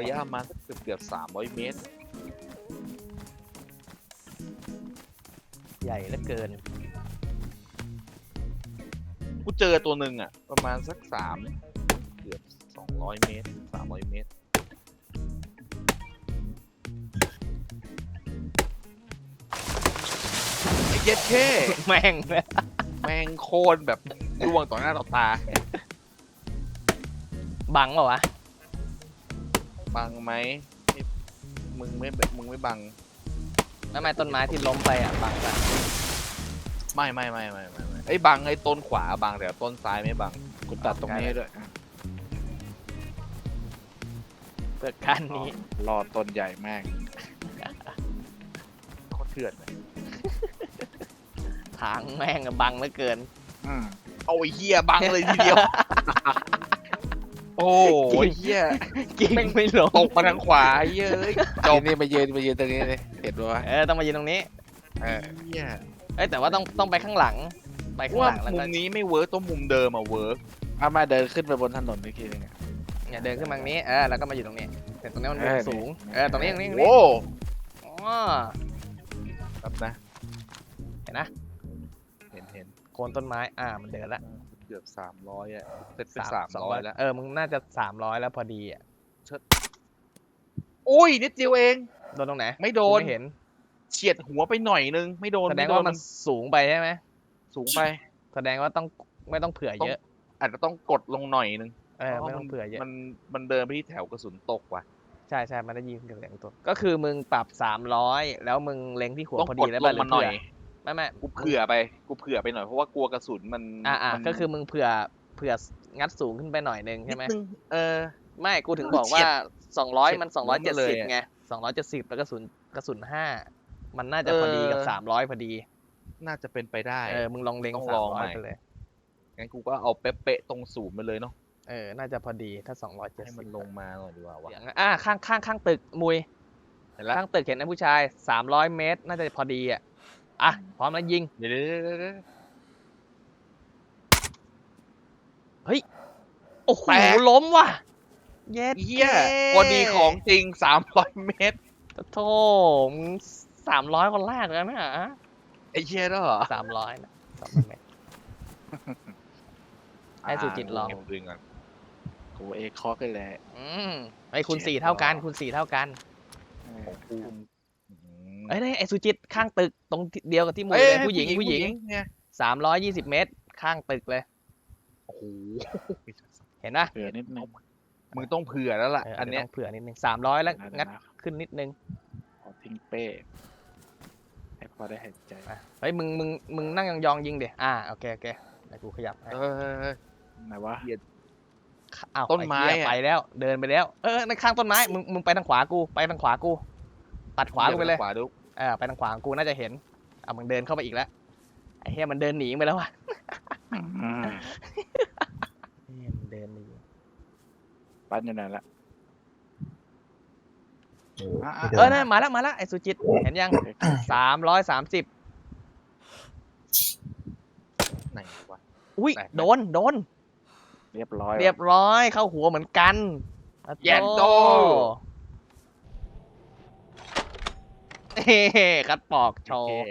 ระยะประมาณสักเกือบเกือบสามร้อยเมตร ใหญ่เหลือเกิน กูเจอตัวหนึ่งอะ ประมาณสักสามเกือบสองร้อยเมตรสามร้อยเมตร ไอ้เย็ดแค่แม่งแมงโคตรแบบร่วงต่อหน้าต่อตา บังเปล่าวะ บังไหมไม่มึงไม่มึงไม่บัง แล้วทำไมต้นไม้ที่ล้มไปอะบังปะไม่ไม่ไม่ไม่ไม่ไม่ไอ้บังไอ้ต้นขวาบังแต่ต้นซ้ายไม่บังกูตัดตรงนี้ด้วยเปิดการนี้รอต้นใหญ่มากโคตรเถื่อนเลยทางแม่งอะบังเหลือเกินอืมเอาไอ้เหี้ยบังเลยทีเดียว โอ้ยเหี้ยกิ่งไม่ลงตกมาทางขวาไอ้เหี้ยเอ้ยจจบบนี่มายืนมายืนตรงนี้เลยเห็นปะวะเออต้องมายืนตรงนี้เออเหี้ยเอ้ยแต่ว่าต้องต้องไปข้างหลัง ไปข้างว่าหลังแล้วมุก็มนี้ไม่เวิร์กต้องมุมเดิมอะเวิร์กเอามาเดินขึ้นไปบนถนนอีกทีนึงอะเนี่ยเดินขึ้นมาตรงนี้เออแล้วก็มาอยู่ตรงนี้แต่ตรงนี้มันมุมเออสูงนี่เออตรงนี้ตรงนี้ตรงนี้โอ้อ๋อครับนะเห็นนะเห็นเห็นโคนต้นไม้อ่ามันเดินละเกือบสามร้อยอะเสร็จไปสามร้อยแล้ว เออมึงน่าจะสามร้อยแล้วพอดีอะโอ้ยนิดเดียวเองโดนตรงไหนไม่โดกูนไม่เห็นเฉียดหัวไปหน่อยนึง ไม่โดนแสดไม่งโดว่านมันสูงไปใช่ไหมสูงไป แสดงว่าต้องไม่ต้องเผื่อเยอะ อาจจะต้องกดลงหน่อยนึงเออพราะไม่ต้องเผื่อเยอะมันมันเดินไปที่แถวกระสุนตกว่ะใช่ใช่มันได้ยินเสียงตัวก็คือมึงปรับสามร้อยแล้วมึงเล็งที่หัวต้องพอกดดีแล้วลป่ะงหรืมาหน่อยเผื่ ไม่ไม่กูเผื่อไปกูเผื่อไปหน่อยเพราะว่ากลัวกระสุนมันอ่าอ่ามันก็คือมึงเผื่อเผื่องัดสูงขึ้นไปหน่อยนึงนิใช่ดไหมนึงเออ ไม่กูถึงเออบอกว่าเฉียดสองร้อยเฉียดมันสองร้อยหัเจ็วดมาเลยสิบอะไงสองร้อยเจ็ดสิบแล้วกระสุนกระสุนห้ามันน่าจะพอดีกับเออสามร้อยพอดี น่าจะเป็นไปได้เออมึงลองเล็งต้องสาลมองร้ใหอม่ยไปเลยงั้นกูก็เอาเป๊ะๆตรงศูนย์ไปเลยเนาะเออ น่าจะพอดีถ้าสองร้อยเจ็ดให้สิมันบลงมาหน่อยดีกว่าวะอ่าข้างข้างข้างตึกมุยเห็นแล้วข้างตึกเห็นไอ้ผู้ชายสามร้อยเมตร น่าจะพอดีอะ อะพร้อมแล้วยิง เดี๋ยวเดี๋ยวเดี๋ยวเดี๋ยวโอ้โห แตก ล้มว่ะ เย็ดเฮียพอดีของจริงสามร้อยเมตรโธ่มึงสามร้อยคนแรกแล้วนะไอ้เชี่ยแล้วเหรอสามร้อยนะสองเมตร ให้สุจิตลอง เก็บปืนก่อนกูเอคอกเลยแหละอืมไอ้คุณสี่เท่ากันคุณสี่เท่ากัน เออของกู อืมเอ้ยนี่ไอ้สุจิตข้างตึกตรงเดียวกับที่มุยเอ้เลยผู้หญิงผู้หญิงเนี่ยสามร้อยยี่สิบเมตร ข้างตึกเลยโอ้โหเห็นปะเผื่อนิดนึงมึงต้องเผื่อแล้วล่ะเอออัอันนเนี้นี้ยต้องเผื่อนิดนึงสามร้อยแล้วนะงัดนะขึ้นนิดนึงขอทิ้งเป้ให้พอได้หายใจอะเฮ้ยมึงมึงมึงนั่งยองๆยิงเดี๋ยอ่าโอเคโอเคเดี๋ยวกูขยับให้เออไหนวะอ้าวต้นไม้อ้เหี้ยอะไปแล้ว เดินไปแล้ว เออในข้างต้นไม้มึงมึงไปทางขวากู ไปทางขวากู ตัดขวากูไปเลยขวาดูเออไปทางขวากูน่าจะเห็นอะมึงเดินเข้าไปอีกแล้วไอ้เหี้ยมันเดินหนีไปแล้วว่ะอืมเหี้ยมันเดินหนีปั้นอยู่ไหนละอะอะเออนั่นมาแล้วมาแล้วไอ้สุจิต เห็นยังสามร้อยสามสิบไหนวะอุ้ยแปลกไหมโดนโดน เรียบร้อย เรียบร้อยเข้าหัวเหมือนกันอะแย่นโต เฮ้ คัดปอกโชว์